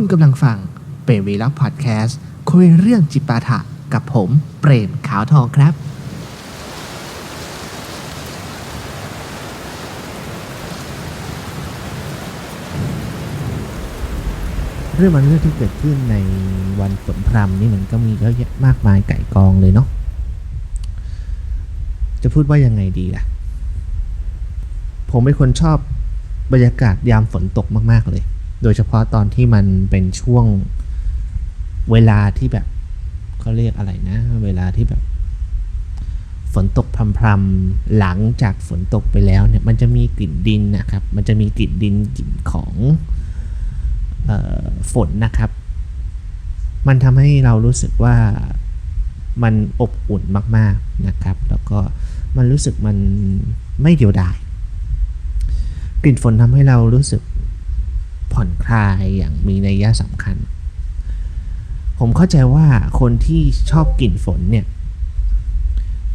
คุณกำลังฟังเปรมวีลับพอดแคสต์คุยเรื่องจิปาถะกับผมเปรมขาวทองครับ เรื่องมันเรื่องที่เกิดขึ้นในวันฝนพรำนี่มันก็มีเยอะแยะมากมายไก่กองเลยเนาะจะพูดว่ายังไงดีล่ะ ผมเป็นคนชอบบรรยากาศยามฝนตกมาก ๆ เลย โดยเฉพาะตอนที่มันเป็นช่วงเวลาที่แบบเขาเรียกอะไรนะ เวลาที่แบบ ฝนตกพรำๆหลังจากฝนตกไปแล้วเนี่ย มันจะมีกลิ่นดินนะครับ มันจะมีกลิ่นดินกลิ่นของออฝนนะครับ มันทำให้เรารู้สึกว่ามันอบอุ่นมาก ๆนะครับ แล้วก็มันรู้สึกมันไม่เดียวดาย กลิ่นฝนทำให้เรารู้สึก ผ่อนคลายอย่างมีนัยยะสำคัญ ผมเข้าใจว่าคนที่ชอบกลิ่นฝนเนี่ย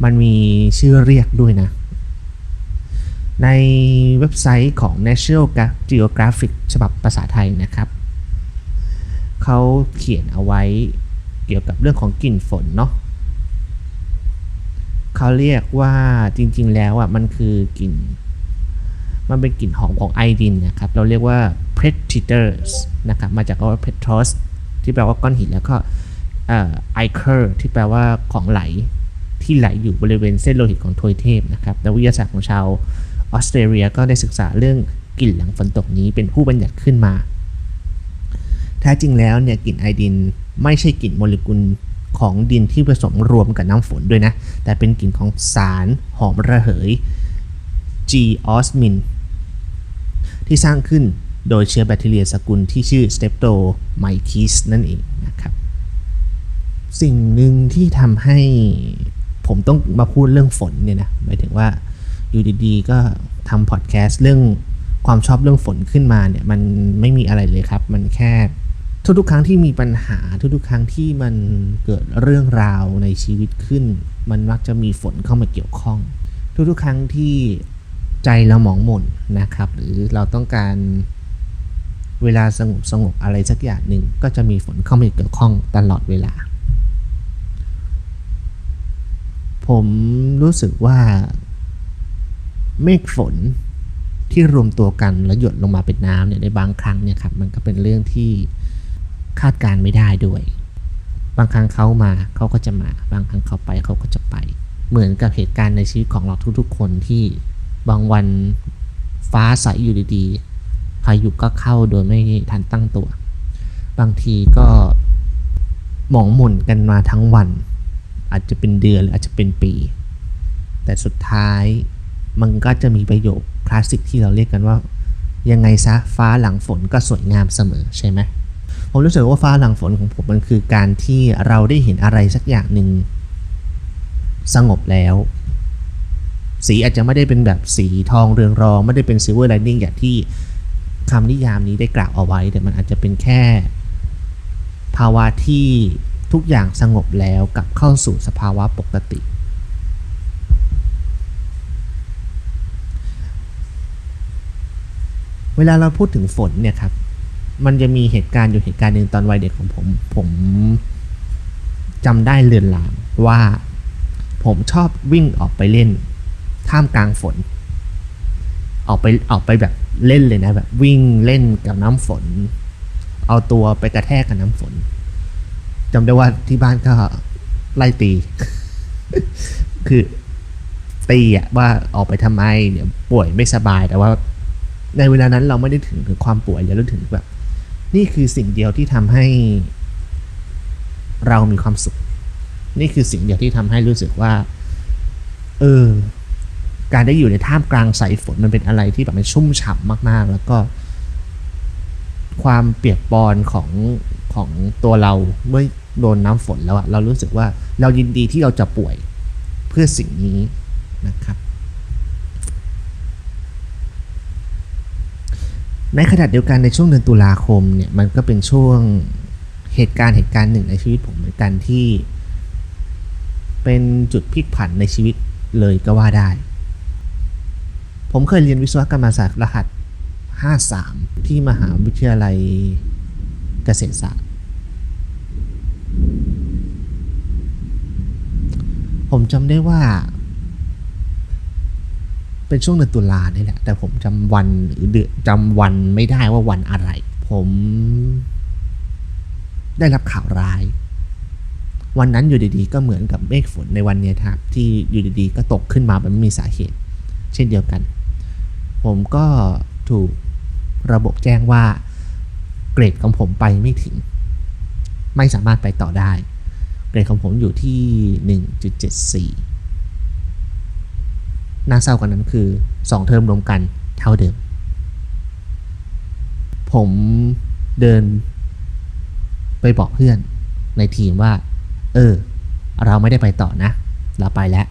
มันมีชื่อเรียกด้วยนะ ในเว็บไซต์ของ National Geographic ฉบับภาษาไทยนะครับ เขาเขียนเอาไว้เกี่ยวกับเรื่องของกลิ่นฝนเนาะเขาเรียกว่าจริงๆแล้วอะมันคือกลิ่น มันเป็นกลิ่นหอมของไอดินนะครับ เราเรียกว่า predators นะครับ มาจากคำว่า petros ที่แปลว่าก้อนหินแล้วก็เอ่อ ichor ที่แปลว่าของไหลที่ไหลอยู่บริเวณเส้นโลหิตของทวยเทพนะครับนักวิทยาศาสตร์ของชาวออสเตรเลียก็ได้ศึกษาเรื่องกลิ่นหลังฝนตกนี้เป็นผู้บัญญัติขึ้นมา แท้จริงแล้วเนี่ยกลิ่นไอดินไม่ใช่กลิ่นโมเลกุลของดินที่ผสมรวมกับน้ำฝนด้วยนะ แต่เป็นกลิ่นของสารหอมระเหย G. osmin ที่สร้างขึ้นโดยเชื้อแบคทีเรียสกุลที่ชื่อ Streptomyces นั่นเองนะครับ สิ่งหนึ่งที่ทำให้ผมต้องมาพูดเรื่องฝนเนี่ยนะหมายถึงว่าอยู่ดีๆ ก็ทำพอดแคสต์เรื่องความชอบเรื่องฝนขึ้นมาเนี่ยมันไม่มีอะไรเลยครับ มันแค่ทุกๆ ครั้งที่มีปัญหาทุกๆ ครั้งที่มันเกิดเรื่องราวในชีวิตขึ้น มันมักจะมีฝนเข้ามาเกี่ยวข้อง ทุกๆ ครั้งที่ ใจเราหมองหม่นนะครับ หรือเราต้องการเวลาสงบสงบอะไรสักอย่างหนึ่งก็จะมีฝนเข้ามาเกี่ยวข้องตลอดเวลา ผมรู้สึกว่าเมฆฝนที่รวมตัวกันแล้วหยดลงมาเป็นน้ำเนี่ยในบางครั้งเนี่ยครับมันก็เป็นเรื่องที่คาดการไม่ได้ด้วย บางครั้งเขามาเขาก็จะมา บางครั้งเขาไปเขาก็จะไป เหมือนกับเหตุการณ์ในชีวิตของเราทุกๆ คนที่ บางวันฟ้าใสอยู่ดีๆพายุก็เข้าโดยไม่ทันตั้งตัว บางทีก็หมองหม่นกันมาทั้งวัน อาจจะเป็นเดือนหรืออาจจะเป็นปี แต่สุดท้ายมันก็จะมีประโยคคลาสสิกที่เราเรียกกันว่า ยังไงซะฟ้าหลังฝนก็สวยงามเสมอใช่ไหมผมรู้สึกว่าฟ้าหลังฝนของผมมันคือการที่เราได้เห็นอะไรสักอย่างหนึ่งสงบแล้ว สีอาจจะไม่ได้เป็นแบบสีทองเรืองรอง ไม่ได้เป็นซิลเวอร์ไลนิ่งอย่างที่คำนิยามนี้ได้กล่าวเอาไว้ แต่มันอาจจะเป็นแค่ ภาวะที่ทุกอย่างสงบแล้วกลับเข้าสู่สภาวะปกติ เวลาเราพูดถึงฝนเนี่ยครับ มันจะมีเหตุการณ์อยู่เหตุการณ์หนึ่งตอนวัยเด็กของผม ผมจำได้เลือนลางว่าผมชอบวิ่งออกไปเล่น ท่ามกลางฝน ออกไปออกไปแบบเล่นเลยนะ แบบวิ่งเล่นกับน้ำฝน เอาตัวไปกระแทกกับน้ำฝนจำได้ว่าที่บ้านก็ไล่ตี คือตีอะว่าออกไปทำไมเดี๋ยวป่วยไม่สบายแต่ว่า ในเวลานั้นเราไม่ได้ถึงถึงความป่วยเรารู้ถึงแบบ นี่คือสิ่งเดียวที่ทำให้ เรามีความสุข นี่คือสิ่งเดียวที่ทำให้รู้สึกว่า เออ การได้อยู่ในท่ามกลางสายฝนมันเป็นอะไรที่แบบมันชุ่มฉ่ำมากๆ แล้วก็ ความเปียกปอนของของตัวเราเมื่อโดนน้ำฝนแล้วอะเรารู้สึกว่าเรายินดีที่เราจะป่วยเพื่อสิ่งนี้นะครับ ในขณะเดียวกันในช่วงเดือนตุลาคมเนี่ยมันก็เป็นช่วงเหตุการณ์เหตุการณ์หนึ่งในชีวิตผมเหมือนกันที่ เป็นจุดพลิกผันในชีวิตเลยก็ว่าได้ ผมเคยเรียนวิศวกรรมศาสตร์รหัส 53 ที่มหาวิทยาลัยเกษตรศาสตร์ ผมจำได้ว่า เป็นช่วงเดือนตุลานี่แหละ แต่ผมจำวันหรือเดือนจำวันไม่ได้ว่าวันอะไร ผมได้รับข่าวร้าย วันนั้นอยู่ดีๆ ก็เหมือนกับเมฆฝนในวันเนี้ยครับ ที่อยู่ดีๆ ก็ตกขึ้นมาแบบไม่มีสาเหตุ เช่นเดียวกัน ผมก็ถูกระบบแจ้งว่าเกรดของผมไปไม่ถึง ไม่สามารถไปต่อได้ เกรดของผมอยู่ที่ 1.74 น่าเศร้ากว่านั้นคือ 2 เทอมรวมกันเท่าเดิม ผมเดินไปบอกเพื่อนในทีมว่า เออ เราไม่ได้ไปต่อนะ เราไปแล้ว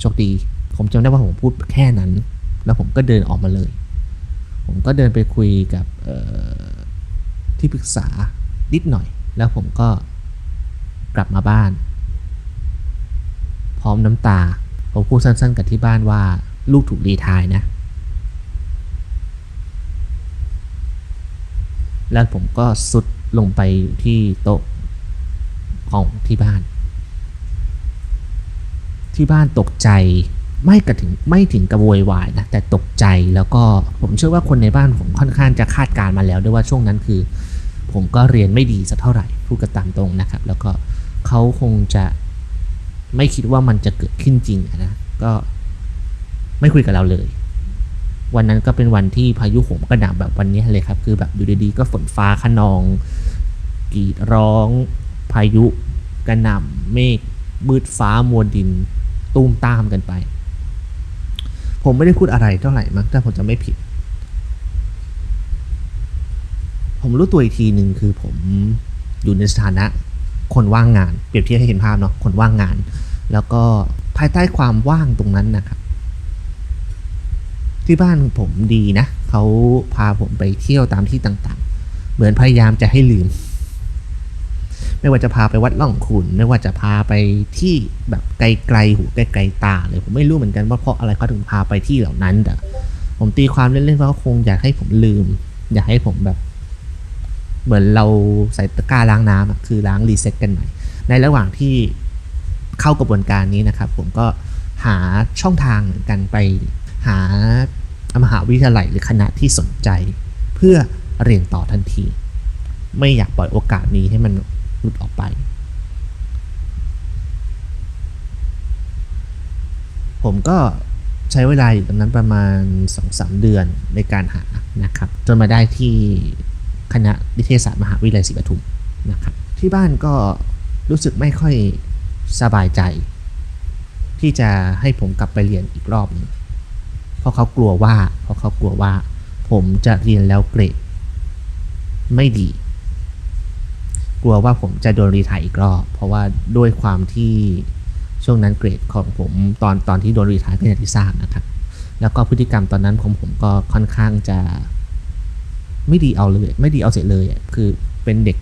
โชคดี ผมจำได้ว่าผมพูดแค่นั้น แล้วผมก็เดินออกมาเลย ผมก็เดินไปคุยกับที่ปรึกษานิดหน่อย แล้วผมก็กลับมาบ้าน พร้อมน้ำตา ผมพูดสั้นๆกับที่บ้านว่าลูกถูกรีทายนะ แล้วผมก็สุดลงไปที่โต๊ะของที่บ้าน ที่บ้านตกใจ ไม่กระถึงไม่ถึงกระโวยวายนะแต่ตกใจแล้วก็ผมเชื่อว่าคนในบ้านผมค่อนข้างจะคาดการณ์มาแล้วด้วยว่าช่วงนั้นคือ ผมก็เรียนไม่ดีสักเท่าไหร่พูดกันตามตรงนะครับ แล้วก็เขาคงจะไม่คิดว่ามันจะเกิดขึ้นจริงนะก็ไม่คุยกับเราเลย วันนั้นก็เป็นวันที่พายุโหมกระหน่ำแบบวันนี้เลยครับ คือแบบอยู่ดีๆก็ฝนฟ้าขนองกรีดร้อง พายุกระหน่ำเมฆมืดฟ้ามัวดินตูมตามกันไป ผมไม่ได้พูดอะไรเท่าไหร่มั้งถ้าผมจะไม่ผิด ผมรู้ตัวอีกทีหนึ่งคือผมอยู่ในสถานะ คนว่างงาน เปรียบเทียบให้เห็นภาพเนาะคนว่างงาน แล้วก็ภายใต้ความว่างตรงนั้นนะครับ ที่บ้านผมดีนะเขาพาผมไปเที่ยวตามที่ต่างๆ เหมือนพยายามจะให้ลืม ไม่ว่าจะพาไปวัดล่องขุนไม่ว่าจะพาไปที่แบบไกลๆหูไกลๆตาเลยผมไม่รู้เหมือนกันว่าเพราะอะไรเขาถึงพาไปที่เหล่านั้นแต่ผมตีความเล่นๆว่าเขาคงอยากให้ผมลืม อยากให้ผมแบบ เหมือนเราใส่ตะกร้าล้างน้ำคือล้างรีเซ็ตกันใหม่ในระหว่างที่เข้ากระบวนการนี้นะครับ ผมก็หาช่องทางเหมือนกันไปหามหาวิทยาลัยหรือคณะที่สนใจ เพื่อเรียนต่อทันที ไม่อยากปล่อยโอกาสนี้ให้มัน ลุดออกไป ผมก็ใช้เวลาอยู่ตรงนั้นประมาณ 2-3 เดือนในการหานะครับ จนมาได้ที่คณะนิเทศศาสตร์มหาวิทยาลัยศรีปทุมนะครับ ที่บ้านก็รู้สึกไม่ค่อยสบายใจ ที่จะให้ผมกลับไปเรียนอีกรอบหนึงเพราะเขากลัวว่าเพราะเขากลัวว่า ผมจะเรียนแล้วเกรดไม่ดี ลัวว่าผมจะโดนรีไทายอีกรอบ เพราะว่าด้วยความที่ช่วงนั้นเกรดของผมตอนตอนที่โดนรีไทายก็อย่างที่ทราบนะครับ แล้วก็พฤติกรรมตอนนั้นผมผมก็ค่อนข้างจะ ไม่ดีเอาเลย ไม่ดีเอาเสียเลยคือเป็นเด็ก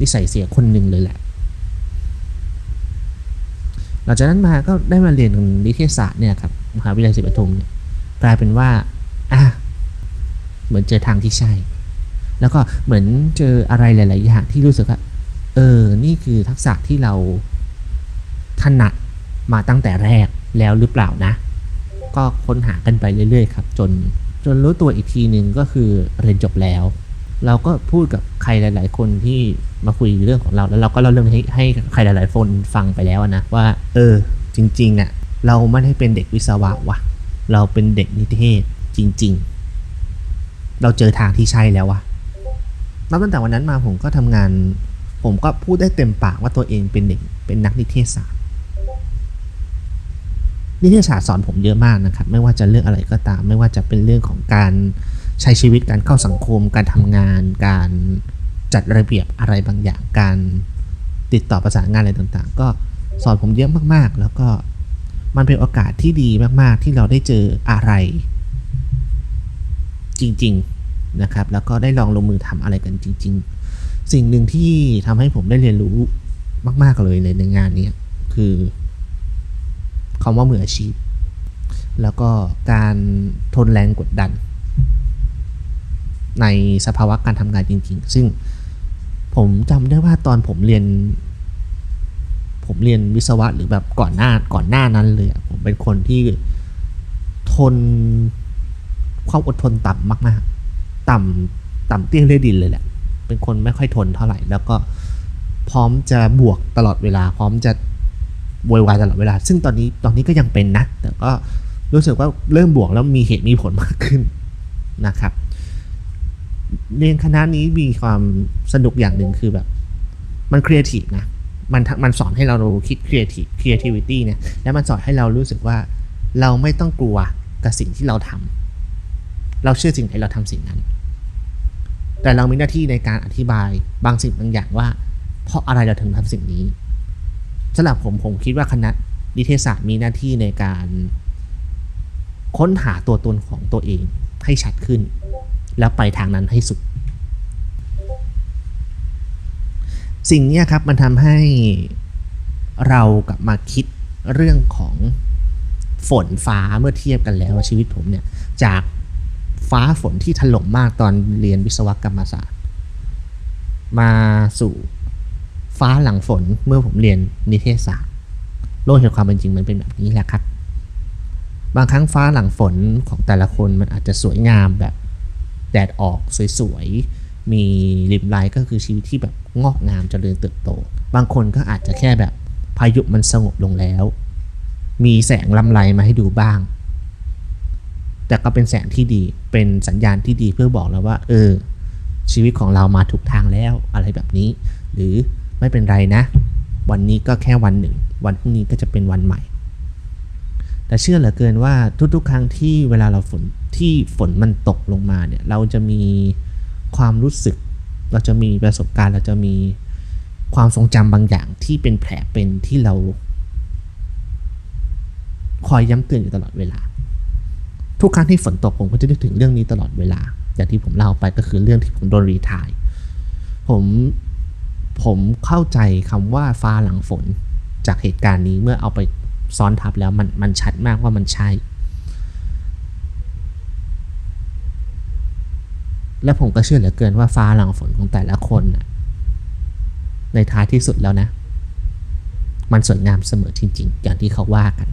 นิสัยเสียคนหนึ่งเลยแหละหลังจากนั้นมาก็ได้มาเรียนนิเทศศาสตร์เนี่ยครับมหาวิทยาลัยศรีปทุมเนี่ยกลายเป็นว่าอะเหมือนเจอทางที่ใช่ แล้วก็เหมือนเจออะไรหลาย ๆ อย่างที่รู้สึกว่าเออ นี่คือทักษะที่เราถนัดมาตั้งแต่แรกแล้วหรือเปล่านะ ก็ค้นหากันไปเรื่อย ๆ ครับ จนจนรู้ตัวอีกทีหนึ่งก็คือเรียนจบแล้ว เราก็พูดกับใครหลาย ๆ คนที่มาคุยเรื่องของเรา แล้วเราก็เล่าเรื่องให้ให้ใครหลาย ๆ คนฟังไปแล้วนะว่า เออ จริงๆอะเราไม่ได้เป็นเด็กวิศวะวะเราเป็นเด็กนิเทศจริง ๆ เราเจอทางที่ใช่แล้ววะ นับตั้งแต่วันนั้นมาผมก็ทำงาน ผมก็พูดได้เต็มปากว่าตัวเองเป็นเด็กเป็นนักนิเทศศาสตร์ นิเทศศาสตร์สอนผมเยอะมากนะครับ ไม่ว่าจะเรื่องอะไรก็ตาม ไม่ว่าจะเป็นเรื่องของการใช้ชีวิตการเข้าสังคม การทำงาน การจัดระเบียบอะไรบางอย่าง การติดต่อประสานงานอะไรต่างๆ ก็สอนผมเยอะมากๆ แล้วก็มันเป็นโอกาสที่ดีมากๆ ที่เราได้เจออะไร จริง ๆ นะครับ แล้วก็ได้ลองลงมือทำอะไรกันจริง ๆ สิ่งหนึ่งที่ทำให้ผมได้เรียนรู้มาก ๆ เลยในงานนี้คือคำว่ามืออาชีพ แล้วก็การทนแรงกดดัน ในสภาวะการทำงานจริง ๆ ซึ่งผมจำได้ว่าตอนผมเรียน ผมเรียนวิศวะหรือแบบก่อนหน้าก่อนหน้านั้นเลยผมเป็นคนที่ทนความอดทนต่ำมาก ๆ ต่ำต่ำเตี้ยเรียดินเลยแหละ เป็นคนไม่ค่อยทนเท่าไหร่ แล้วก็พร้อมจะบวกตลอดเวลา พร้อมจะโวยวายตลอดเวลา ซึ่งตอนนี้ตอนนี้ก็ยังเป็นนะ แต่ก็รู้สึกว่าเริ่มบวกแล้วมีเหตุมีผลมากขึ้นนะครับ เรียนคณะนี้มีความสนุกอย่างหนึ่งคือแบบ มันครีเอทีฟนะ มันมันสอนให้เราคิดครีเอทีฟครีเอทิวิตี้เนี่ย แล้วมันสอนให้เรารู้สึกว่าเราไม่ต้องกลัวกับสิ่งที่เราทำเราเชื่อสิ่งไหนเราทำสิ่งนั้น แต่เรามีหน้าที่ในการอธิบายบางสิ่งบางอย่างว่า เพราะอะไรเราถึงทำสิ่งนี้สำหรับผมผมคิดว่าคณะนิเทศศาสตร์มีหน้าที่ในการค้นหาตัวตนของตัวเองให้ชัดขึ้น แล้วไปทางนั้นให้สุด สิ่งนี้ครับมันทำให้เรากลับมาคิดเรื่องของฝนฟ้าเมื่อเทียบกันแล้วชีวิตผมเนี่ยจาก ฟ้าฝนที่ถล่มมากตอนเรียนวิศวกรรมศาสตร์ มาสู่ฟ้าหลังฝนเมื่อผมเรียนนิเทศศาสตร์ โลกแห่งความเป็นจริงมันเป็นแบบนี้แหละครับ บางครั้งฟ้าหลังฝนของแต่ละคนมันอาจจะสวยงามแบบแดดออกสวยๆ มีริมไลก็คือชีวิตที่แบบงอกงามเจริญเติบโต บางคนก็อาจจะแค่แบบพายุมันสงบลงแล้ว มีแสงลำไรมาให้ดูบ้าง แต่ก็เป็นแสงที่ดีเป็นสัญญาณที่ดีเพื่อบอกเราว่า เออ ชีวิตของเรามาถูกทางแล้วอะไรแบบนี้ หรือไม่เป็นไรนะ วันนี้ก็แค่วันหนึ่ง วันพรุ่งนี้ก็จะเป็นวันใหม่ แต่เชื่อเหลือเกินว่าทุกๆ ครั้งที่เวลาเราฝนที่ฝนมันตกลงมาเนี่ยเราจะมีความรู้สึก เราจะมีประสบการณ์ เราจะมีความทรงจำบางอย่างที่เป็นแผลเป็นที่เรา คอยย้ำเตือนอยู่ตลอดเวลา ทุกครั้งที่ฝนตกผมก็จะนึกถึงเรื่องนี้ตลอดเวลา อย่างที่ผมเล่าไปก็คือเรื่องที่ผมโดนรีทาย ผมผมเข้าใจคำว่าฟ้าหลังฝนจากเหตุการณ์นี้เมื่อเอาไปซ้อนทับแล้วมันมันชัดมากว่ามันใช่ และผมก็เชื่อเหลือเกินว่าฟ้าหลังฝนของแต่ละคนน่ะในท้ายที่สุดแล้วนะ มันสวยงามเสมอจริง ๆ อย่างที่เขาว่ากัน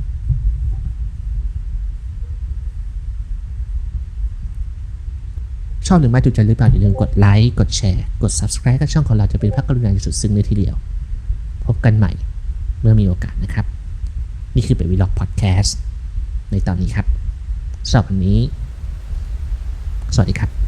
ชอบหรือไม่ถูกใจหรือเปล่าอย่าลืมกดไลค์กดแชร์กด subscribe กับช่องของเราจะเป็นพระกรุณาที่สุดซึ้งในทีเดียว พบกันใหม่เมื่อมีโอกาสนะครับ นี่คือเป็นวีล็อกพอดแคสต์ในตอนนี้ครับสำหรับวันนี้ สวัสดีครับ